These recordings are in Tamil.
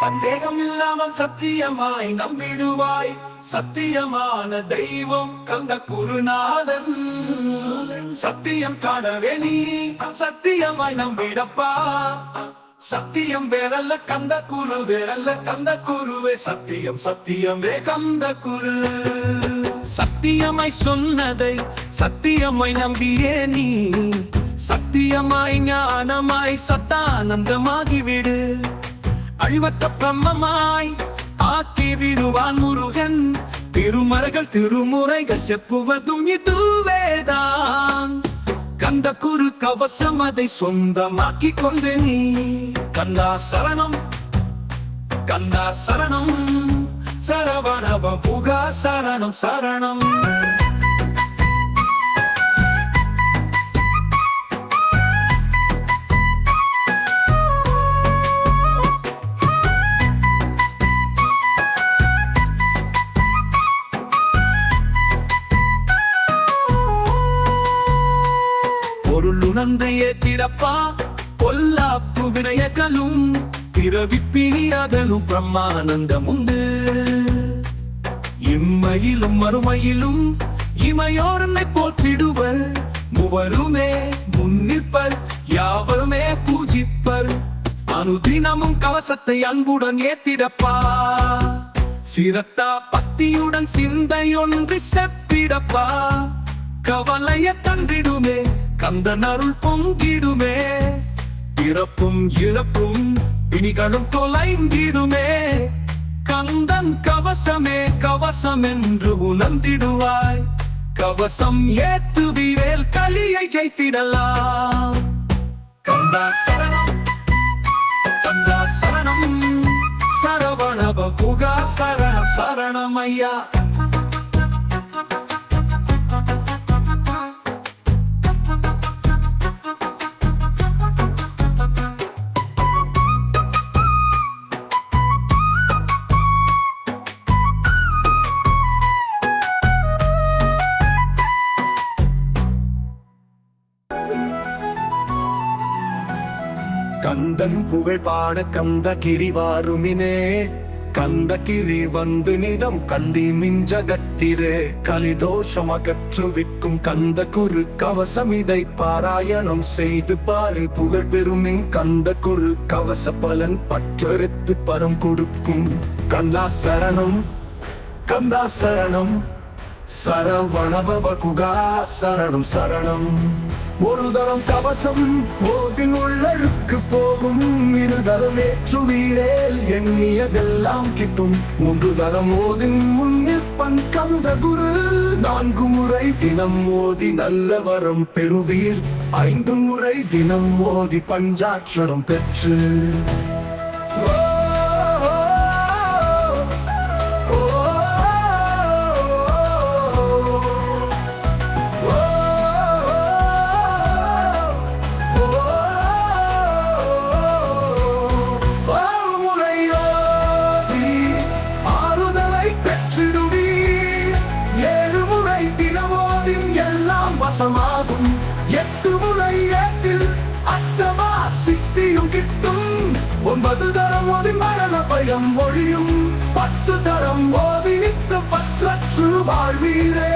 சந்தேகம் இல்லாமல் சத்தியமாய் நம்பிடுவாய் சத்தியமான தெய்வம் கந்த குருநாதன். சத்தியம் காணவே நீ சத்தியமாய் நம்பிடப்பா சத்தியம் வேறல்ல கந்த குரு வேறல்ல கந்த குருவே. சத்தியம் சத்தியமே கந்த குரு. சத்தியமாய் சொன்னதை சத்தியமாய் நம்பியே நீ. சத்தியமாய் ஞானமாய் சத்தானந்தமாகிவிடு. அழிவற்ற பிரம்மமாய் ஆக்கி விடுவான் முருகன். திருமறைகள் திருமுறைகள் செப்புவதும் இதுவேதான். கந்த குரு கவசம் அதை சொந்தமாக்கி கொண்டு நீ. கந்தா சரணம் கந்தா சரணம். சரவணப புகா சரணம் சரணம். பொருள் திடப்பா பொல்லாப்பு வினயகளும் பிறவி பிணியாதலும் பிரம்மானந்தம் உண்டு இம்மையிலும் மறுமையிலும் இமையோரனை போற்றிடுவர். மூவருமே முன்னிற்பர் யாவருமே பூஜிப்பர். அனுதினமும் கவசத்தை அன்புடன் ஏத்திடப்பா. சிரத்தா பக்தியுடன் சிந்தையொன்று செப்பிடப்பா. கவலைய தன்றிடுமே கந்தன் அருள் பொங்கிடுமே. பிறப்பும் இறப்பும் பிணிகளும் தொலைந்திடுமே. கந்தன் கவசமே கவசம் என்று உணர்ந்திடுவாய். கவசம் ஏத்து வீரேல் கலியை ஜெயித்திடலாம். கந்தா சரணம் கந்தா சரணம். சரவணப புகா சரணம் சரணம் கந்தன் புகழ் பாட கந்த கிரிவாருமினே கந்த கிரி வந்து நிதம் கண்டி மிஞ்சகத்திரே கலிதோஷம் அகற்றுவிக்கும் கந்த குரு கவசம் இதை பாராயணம் செய்து பாரு. புகழ் பெருமின் கந்த குரு கவச பலன் பற்றெடுத்து பரம் கொடுக்கும். கந்தா சரணம் கந்தா சரணம் சரவணபவ குகா சரணம் சரணம். ஒரு தரம் கவசம் போதின் உள்ளழுக்கு போகும். இரு தரம் ஏற்று வீரேல் எண்ணியதெல்லாம் கிட்டும். மூன்று தரம் ஓதின் முன்னிற்பன் கந்த குரு. நான்கு முறை தினம் ஓதி நல்ல வரம் பெறுவீர். ஐந்து முறை தினம் ஓதி பஞ்சாட்சரம் பெற்று. எல்லாம் எட்டு முறை ஏத்தில் அத்தமா சித்தியும் கிட்டும். ஒன்பது தரம் ஓதி மரண பயம் ஒழியும். பத்து தரம் ஓதி நித்த பற்றற்று வாழ்வீரே.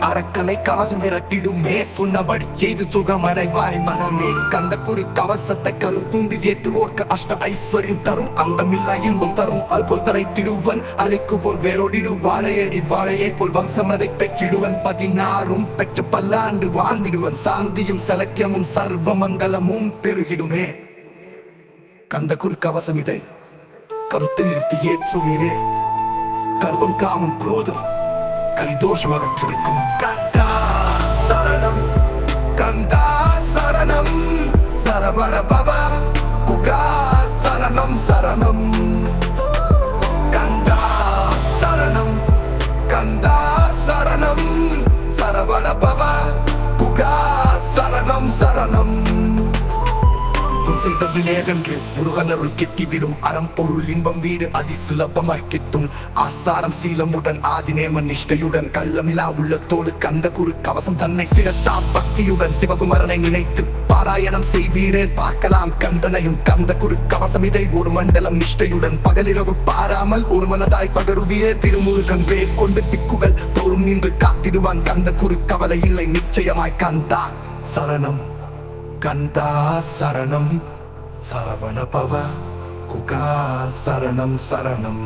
அரக்கனை கவசம் விரட்டிடுமே சொன்னபடி செய்து சுகமடைவாய் மனமே. கந்த குறி கவசத்தை கருத்துண்டி ஏற்றுவோர்க்கு அஷ்ட ஐஸ்வர்யம் தரும். அந்தமில்லா இன்பம் தரும். அது போல் தரைத்திடுவன். அரைக்கு போல் வேரோடிடு வாழையடி வாழையை போல் வம்சம் அதை பெற்றிடுவன். பதினாறும் பெற்று பல்லாண்டு வாழ்ந்திடுவன். சாந்தியும் சலக்கியமும் சர்வ மங்கலமும் பெருகிடுமே. கந்த குறி கவசம் இதை கருத்து நிறுத்தி ஏற்றுவீரே கர்வம் காமம் குரோதம். கலிதோஷம் அகற்றிருக்கும் கண்டா சரணம் கண்டா சரணம். சரபர பவ குகா சரணம் சரணம். துன் செய்த வினேகன்று முருகனருள் கெட்டிவிடும் அறம் பொருள் இன்பம் வீடு அதி சுலபமாய் கிட்டும். ஆசாரம் சீலமுடன் ஆதிநேம நிஷ்டையுடன் கள்ளமிலா உள்ளத்தோடு கந்த குரு கவசம் தன்னை சிரத்தா பக்தியுடன் சிவகுமரனை நினைத்து பாராயணம் செய்வீரே. பார்க்கலாம் கந்தனையும் கந்த குரு கவசம் இதை ஒரு மண்டலம் நிஷ்டையுடன் பகலிரவு பாராமல் ஒரு மனதாய் பகருவியே திருமுருகன் வே கொண்டு திக்குகள் தோறும் நின்று காத்திடுவான். கந்த குரு கவலை இல்லை நிச்சயமாய் கந்தா சரணம். கந்தா சரணம் சரவண பவ குகா சரணம் சரணம்.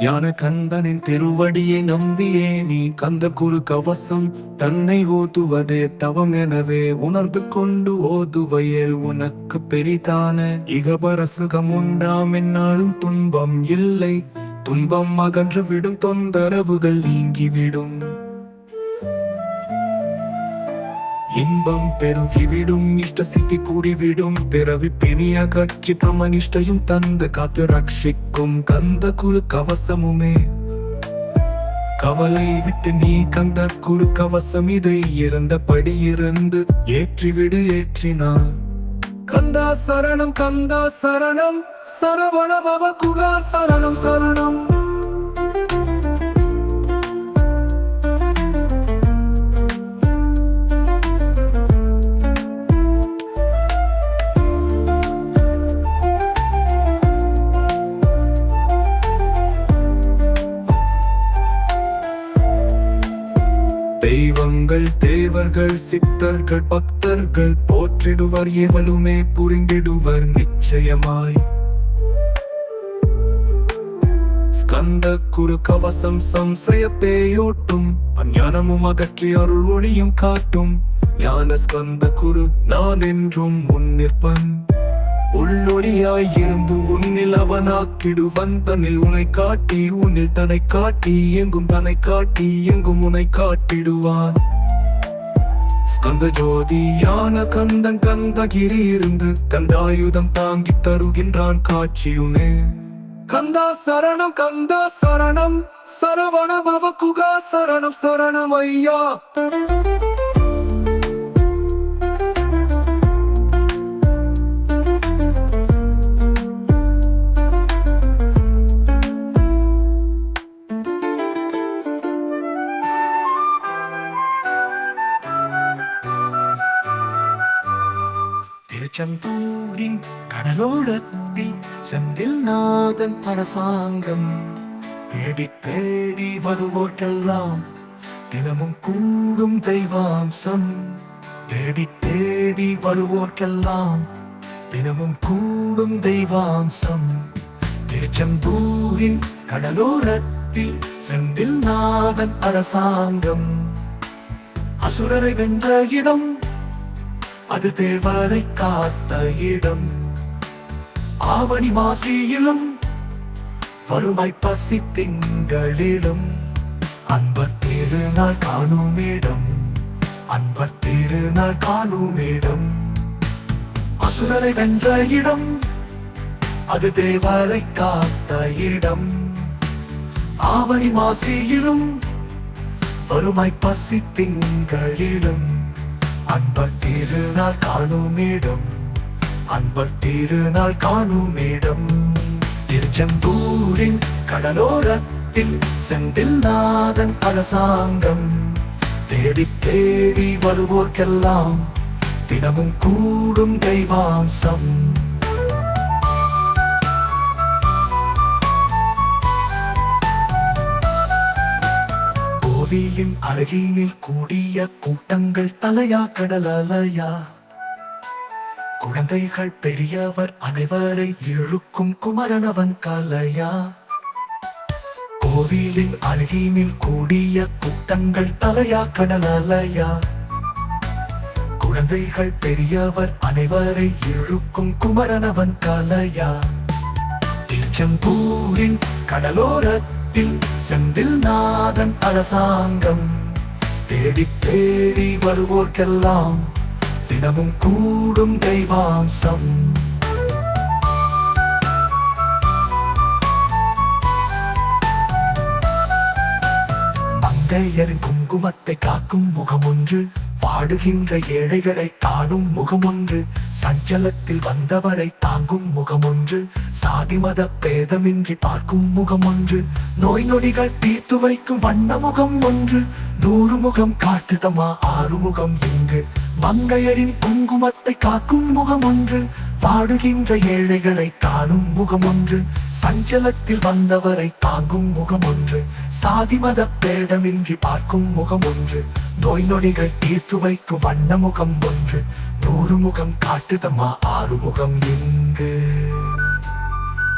ஞான கந்தனின் திருவடியை நம்பியே நீ கந்த குரு கவசம் தன்னை ஓதுவதே தவம் எனவே உணர்ந்து கொண்டு ஓதுவையில் உனக்கு பெரிதான இகபர சுகம் உண்டாம். என்னாலும் துன்பம் இல்லை. துன்பம் அகன்று விடும் தொந்தரவுகள் நீங்கிவிடும். இன்பம் பெருகிவிடும் இஷ்ட சித்தி கூடிவிடும். பிறவி பிணிய கட்சி பிரமனிஷ்டையும் தந்து காத்து ரட்சிக்கும். கந்த குரு கவசமுமே. கவலை விட்டு நீ கந்த குரு கவசம் இதை. இருந்தபடி இருந்து ஏற்றிவிடு ஏற்றினான் கந்தா சரணம் கந்தா சரணம். சரவண பவ குகா சரணம் சரணம். உங்கள் தேவர்கள் சித்தர்கள் பக்தர்கள் போற்றிடுவர் எவலுமே புரிந்திடுவர் நிச்சயமாய். ஸ்கந்த குரு கவசம் சம்சய பேயோட்டும் அஞ்ஞானமும் அகற்றி அருள் ஒளியும் காட்டும். ஞான ஸ்கந்த குரு நான் என்றும் முன்னிற்பன் உள்ளொளியாய் இருந்து உன்னில் அவனாக்கிடு வந்தனில் உனை காட்டி உன்னில் தன்னை காட்டி எங்கும் தன்னை காட்டி எங்கும் உனை காட்டிடுவான். ஸ்கந்த ஜோதியான கந்தன் கந்தகிரி இருந்து கந்தாயுதம் தாங்கி தருகின்றான் காட்சியுமே. கந்தா சரணம் கந்தா சரணம் சரவண பவ குகா சரணம் சரணம் ஐயா. நாதன் அரசாங்கம். தேடி தேடி வருவோர்க்கெல்லாம் தினமும் கூடும் தெய்வாம்சம். தேடி தேடி வருவோர்க்கெல்லாம் தினமும் கூடும் தெய்வாம்சம். திருச்செந்தூரின் கடலோரத்தில் செந்தில் நாதன் அரசாங்கம். அசுரரை வென்ற இடம் அது தேவரை காத்த இடம். ஆவணி மாசியிலும் வறுமை பசி திங்களிலும் அன்பர் திருநாள் காணும் இடம் அன்பர் திருநாள் காணும் இடம் அசுரரை வென்ற இடம் அது தேவரை காத்த இடம். ஆவணி மாசியிலும் வறுமை பசி திங்களிலும் அன்பர் திருநாள் காணும் இடம் அன்பர் திருநாள் காணும் இடம் திருச்செந்தூரின் கடலோரத்தில் செந்தில் நாதன் அரசாங்கம். தேடி தேடி வருவோர்க்கெல்லாம் தினமும் கூடும் தெய்வாம்சம். கோவிலின் அழகினில் கூடிய கூட்டங்கள் தலையா கடல் அலையா? குழந்தைகள் பெரியவர் அனைவரை இழுக்கும் குமரனவன் கலையா. கோவிலின் அருகினில் கூடிய கூட்டங்கள் தலையா கடல் அலையா குழந்தைகள் பெரியவர் அனைவரை இழுக்கும் குமரனவன் கலையா. திருச்செந்தூரின் கடலோரத்தில் செந்தில் நாதன் அரசாங்கம். தேடி தேடி வருவோர்க்கெல்லாம் தினமும் கூடும் தெய்வாம்சம். மங்கையரின் குங்குமத்தை காக்கும் முகம் ஒன்று பாடுகின்ற ஏழைகளை காணும் முகம் ஒன்று சஞ்சலத்தில் வந்தவரை தாங்கும் முகம் ஒன்று சாதி மத பேதமின்றி பார்க்கும் முகம் ஒன்று நோய் நொடிகள் தீர்த்து வைக்கும் வண்ண முகம் ஒன்று நூறு முகம் காட்டுதமா ஆறு முகம் இங்கு மங்கையரின் குங்குமத்தை காக்கும் முகம் ஒன்று பாடுகின்ற ஏழைகளை காணும் முகம் ஒன்று சஞ்சலத்தில் வந்தவரை தாங்கும் முகம் ஒன்று சாதி மத பேதமின்றி பார்க்கும் முகம் ஒன்று நோய் நொடிகள் தீர்த்து வைக்கும் வண்ண முகம் ஒன்று. நூறு முகம் காட்டுதமா ஆறு முகம் எங்கு?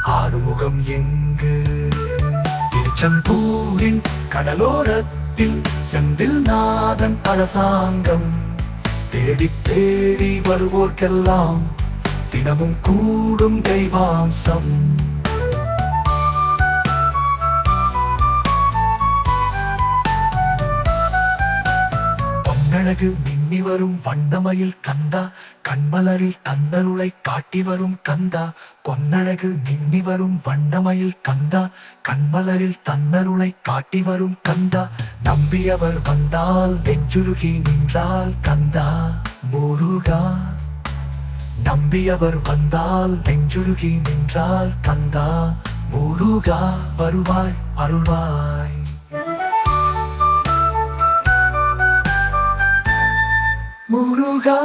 ஆறு முகம் எங்கு? திருச்செந்தூரின் கடலோரத்தில் செந்தில் நாதன் அரசாங்கம். தேடி தேடி வருவோர்க்கெல்லாம் தினமும் கூடும் தெய்வாம்சம். பொன்னழகு மின்னி வரும் வண்ணமயில் கந்தா கண்மலரில் தன்னருளை காட்டி வரும் கந்தா பொன்னழகு மின்னி வரும் வண்ணமயில் கந்தா கண்மலரில் தன்னருளை காட்டி வரும் கந்தா. நம்பியவர் வந்தால் நெஞ்சுருகி நின்றால் கந்தா முருகா. நம்பியவர் வந்தால் நெஞ்சுருகி நின்றால் கந்தா முருகா. வருவாய் அருள்வாய். முருகா